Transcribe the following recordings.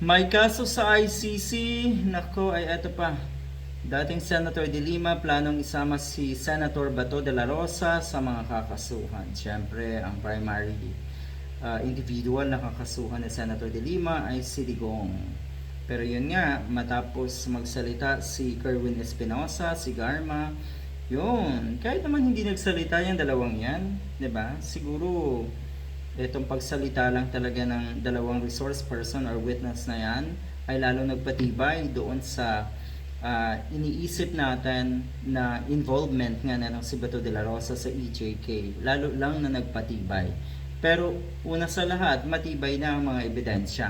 May kaso sa ICC, nako ay eto pa. Dating Senator De Lima planong isama si Senator Bato de la Rosa sa mga kakasuhan. Siyempre, ang primary uh, individual na kakasuhan ni Senator De Lima ay si Digong. Pero yun nga, matapos magsalita si Kerwin Espinosa, si Garma, yun, kahit naman hindi nagsalita yung dalawang yan, 'di ba? Siguro itong pagsalita lang talaga ng dalawang resource person or witness na yan ay lalo nagpatibay doon sa ah, iniisip natin na involvement nga na ng si Bato de la Rosa sa EJK. Lalo lang na nagpatibay. Pero una sa lahat, matibay na ang mga ebidensya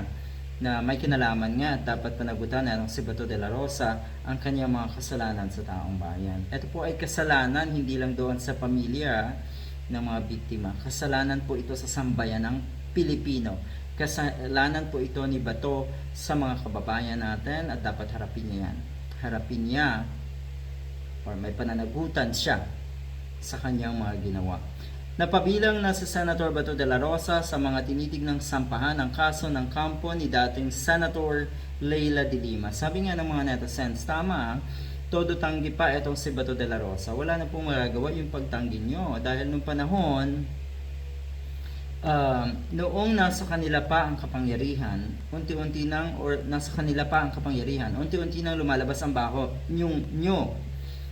na may kinalaman nga at dapat panagutan na ng si Bato de la Rosa ang kanyang mga kasalanan sa taong bayan. Ito po ay kasalanan hindi lang doon sa pamilya ng mga biktima. Kasalanan po ito sa sambayan ng Pilipino. Kasalanan po ito ni Bato sa mga kababayan natin at dapat harapin niya yan. Harapin niya or may pananagutan siya sa kanyang mga ginawa. Napabilang na si Senator Bato de la Rosa sa mga tinitignang sampahan ng kaso ng kampo ni dating Senator Leila de Lima. Sabi nga ng mga netizens, tama, todo tanggi pa itong si Bato de la Rosa. Wala na pong magagawa yung pagtanggi nyo. Dahil nung panahon, um, noong nasa kanila pa ang kapangyarihan, unti-unti nang, or nasa kanila pa ang kapangyarihan, unti-unti nang lumalabas ang baho, yung nyo,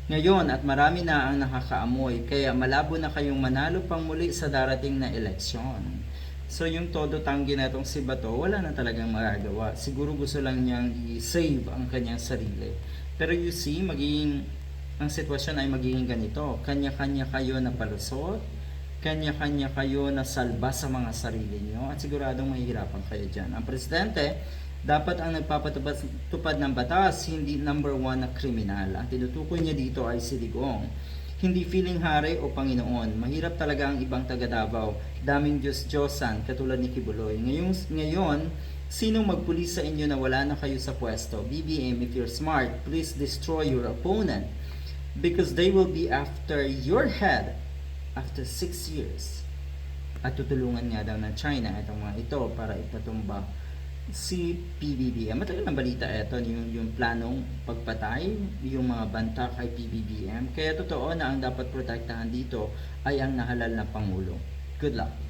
ngayon at marami na ang nakakaamoy kaya malabo na kayong manalo pang muli sa darating na eleksyon. So yung todo tanggi na itong si Bato, wala na talagang magagawa. Siguro gusto lang niyang i-save ang kanyang sarili. Pero you see, magiging ang sitwasyon ay magiging ganito. Kanya-kanya kayo na palusot, kanya-kanya kayo na salba sa mga sarili niyo at siguradong mahihirapan kayo dyan. Ang presidente, dapat ang nagpapatupad tupad ng batas, hindi number one na kriminal. Ang tinutukoy niya dito ay si Digong. Hindi feeling hari o Panginoon. Mahirap talaga ang ibang taga Davao. Daming Diyos-Diyosan, katulad ni Kibuloy. Ngayon, ngayon, sinong magpulis sa inyo na wala na kayo sa pwesto? BBM, if you're smart, please destroy your opponent because they will be after your head after six years. At tutulungan nga daw ng China itong mga ito para ipatumba si PBBM. Matagal ng balita ito, yung, yung planong pagpatay, yung mga banta kay PBBM. Kaya totoo na ang dapat protektahan dito ay ang nahalal na Pangulo. Good luck!